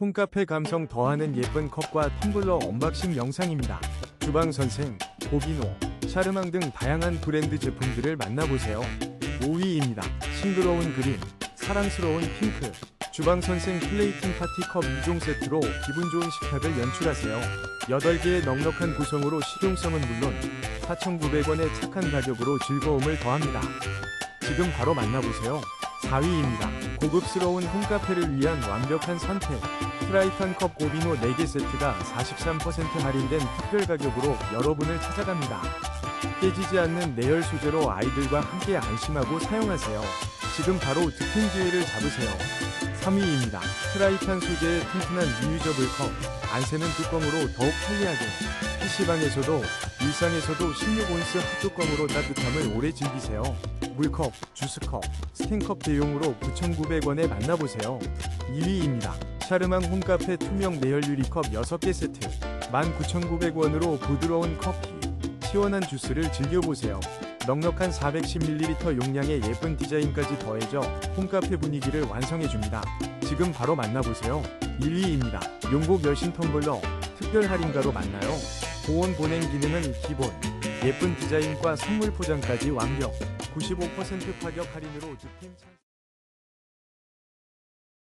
홈카페 감성 더하는 예쁜 컵과 텀블러 언박싱 영상입니다. 주방 선생, 고비노, 샤르망 등 다양한 브랜드 제품들을 만나보세요. 5위입니다. 싱그러운 그린, 사랑스러운 핑크. 주방 선생 플레이팅 파티컵 2종 세트로 기분 좋은 식탁을 연출하세요. 8개의 넉넉한 구성으로 실용성은 물론 4,900원의 착한 가격으로 즐거움을 더합니다. 지금 바로 만나보세요. 4위입니다. 고급스러운 홈카페를 위한 완벽한 선택. 프라이팬 컵 고비노 4개 세트가 43% 할인된 특별 가격으로 여러분을 찾아갑니다. 깨지지 않는 내열 소재로 아이들과 함께 안심하고 사용하세요. 지금 바로 득템 기회를 잡으세요. 3위입니다. 프라이팬 소재의 튼튼한 리유저블 컵. 안 새는 뚜껑으로 더욱 편리하게. PC방에서도 일상에서도 16온스 핫뚜껑으로 따뜻함을 오래 즐기세요. 물컵, 주스컵, 스팀컵 대용으로 9,900원에 만나보세요. 2위입니다. 샤르망 홈카페 투명 내열 유리컵 6개 세트 19,900원으로 부드러운 커피, 시원한 주스를 즐겨보세요. 넉넉한 410ml 용량의 예쁜 디자인까지 더해져 홈카페 분위기를 완성해줍니다. 지금 바로 만나보세요. 1위입니다. 용복 여신 텀블러 특별 할인가로 만나요. 보온 보냉 기능은 기본, 예쁜 디자인과 선물 포장까지 완벽. 95% 파격 할인으로 득템 찬스.